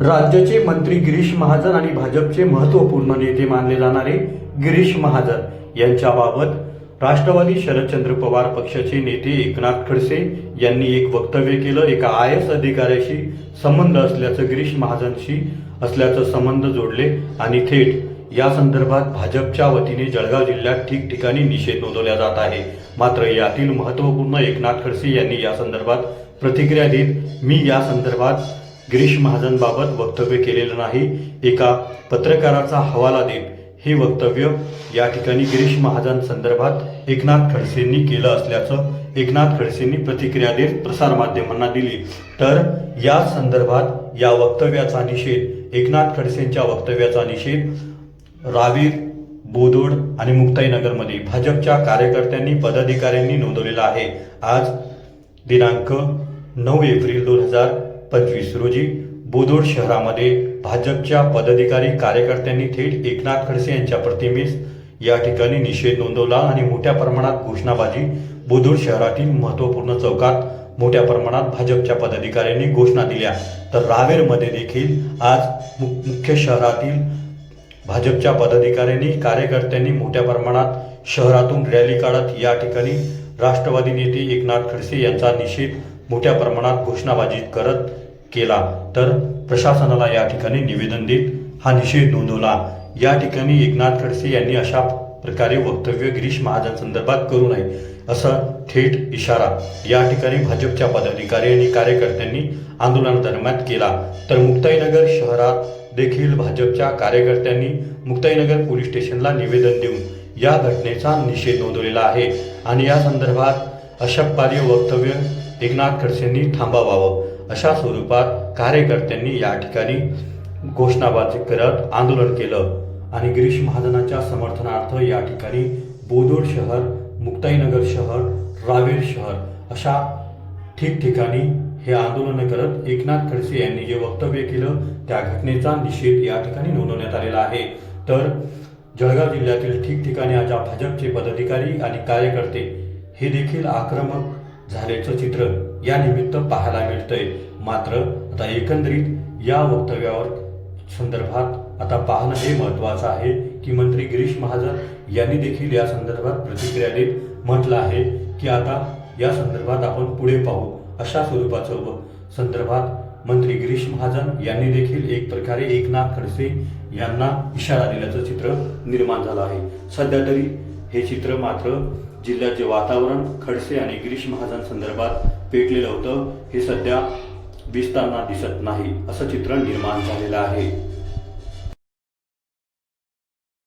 राज्याचे मंत्री गिरीश महाजन आणि भाजपचे महत्त्वपूर्ण नेते मानले जाणारे गिरीश महाजन यांच्याबाबत राष्ट्रवादी शरदचंद्र पवार पक्षाचे नेते एकनाथ खडसे यांनी एक वक्तव्य केलं. एका आय एस अधिकाऱ्याशी संबंध असल्याचं गिरीश महाजनशी असल्याचं संबंध जोडले. आणि थेट या संदर्भात भाजपच्या वतीने जळगाव जिल्ह्यात ठिकठिकाणी निषेध नोंदवला जात आहे. मात्र यातील महत्त्वपूर्ण एकनाथ खडसे यांनी या संदर्भात प्रतिक्रिया देत मी या संदर्भात गिरीश महाजनबाबत वक्तव्य केलेलं नाही एका पत्रकाराचा हवाला देत हे वक्तव्य या ठिकाणी गिरीश महाजन संदर्भात एकनाथ खडसेंनी केलं असल्याचं एकनाथ खडसेंनी प्रतिक्रिया देत प्रसारमाध्यमांना दिली. तर या संदर्भात या वक्तव्याचा निषेध एकनाथ खडसेंच्या वक्तव्याचा निषेध रावीर बोदोड आणि मुक्ताईनगरमध्ये भाजपच्या कार्यकर्त्यांनी पदाधिकाऱ्यांनी नोंदवलेला आहे. आज दिनांक नऊ एप्रिल दोन हजार पंचवीस रोजी बोदोड शहरामध्ये भाजपच्या पदाधिकारी कार्यकर्त्यांनी थेट एकनाथ खडसे यांच्या प्रतिमेस या ठिकाणी निषेध नोंदवला आणि मोठ्या प्रमाणात घोषणाबाजी बोदोड शहरातील महत्त्वपूर्ण चौकात मोठ्या प्रमाणात भाजपच्या पदाधिकाऱ्यांनी घोषणा दिल्या. तर रावेरमध्ये देखील आज मुख्य शहरातील भाजपच्या पदाधिकाऱ्यांनी कार्यकर्त्यांनी मोठ्या प्रमाणात शहरातून रॅली काढत या ठिकाणी राष्ट्रवादी नेते एकनाथ खडसे यांचा निषेध मोठ्या प्रमाणात घोषणाबाजी करत केला. तर प्रशासनाला या ठिकाणी निवेदन देत हा निषेध नोंदवला. या ठिकाणी एकनाथ खडसे यांनी अशा प्रकारे वक्तव्य गिरीश महाजन संदर्भात करू नये असा थेट इशारा या ठिकाणी भाजपच्या पदाधिकारी आणि कार्यकर्त्यांनी आंदोलनादरम्यान केला. तर मुक्ताईनगर शहरात देखील भाजपच्या कार्यकर्त्यांनी मुक्ताईनगर पोलीस स्टेशनला निवेदन देऊन या घटनेचा निषेध नोंदवलेला आहे. आणि या संदर्भात अशक्यपार्य वक्तव्य एकनाथ खडसेंनी थांबवावं. अशा स्वरूपात कार्यकर्त्यांनी या ठिकाणी घोषणाबाजी करत आंदोलन केलं. आणि गिरीश महाजनाच्या समर्थनार्थ या ठिकाणी बोदोड शहर मुक्ताईनगर शहर रावेर शहर अशा ठिकठिकाणी हे आंदोलन करत एकनाथ खडसे यांनी जे वक्तव्य केलं त्या घटनेचा निषेध या ठिकाणी नोंदवण्यात आलेला आहे. तर जळगाव जिल्ह्यातील ठिकठिकाणी आज भाजपचे पदाधिकारी आणि कार्यकर्ते हे देखील आक्रमक झाल्याचं चित्र या निमित्त पाहायला मिळतंय. मात्र आता एकंदरीत या वक्तव्यावर संदर्भात आता पाहणं हे महत्वाचं आहे की मंत्री गिरीश महाजन यांनी देखील या संदर्भात प्रतिक्रिया देत म्हटलं आहे की आता या संदर्भात आपण पुढे पाहू अशा स्वरूपाचं व संदर्भात मंत्री गिरीश महाजन यांनी देखील एक प्रकारे एकनाथ खडसे यांना इशारा दिल्याचं चित्र निर्माण झालं आहे. सध्या तरी हे चित्र मात्र जिल्ह्याचे वातावरण खडसे आणि गिरीश महाजन संदर्भात पेटलेलं होतं हे सध्या दिसताना दिसत नाही असं चित्र निर्माण झालेलं आहे.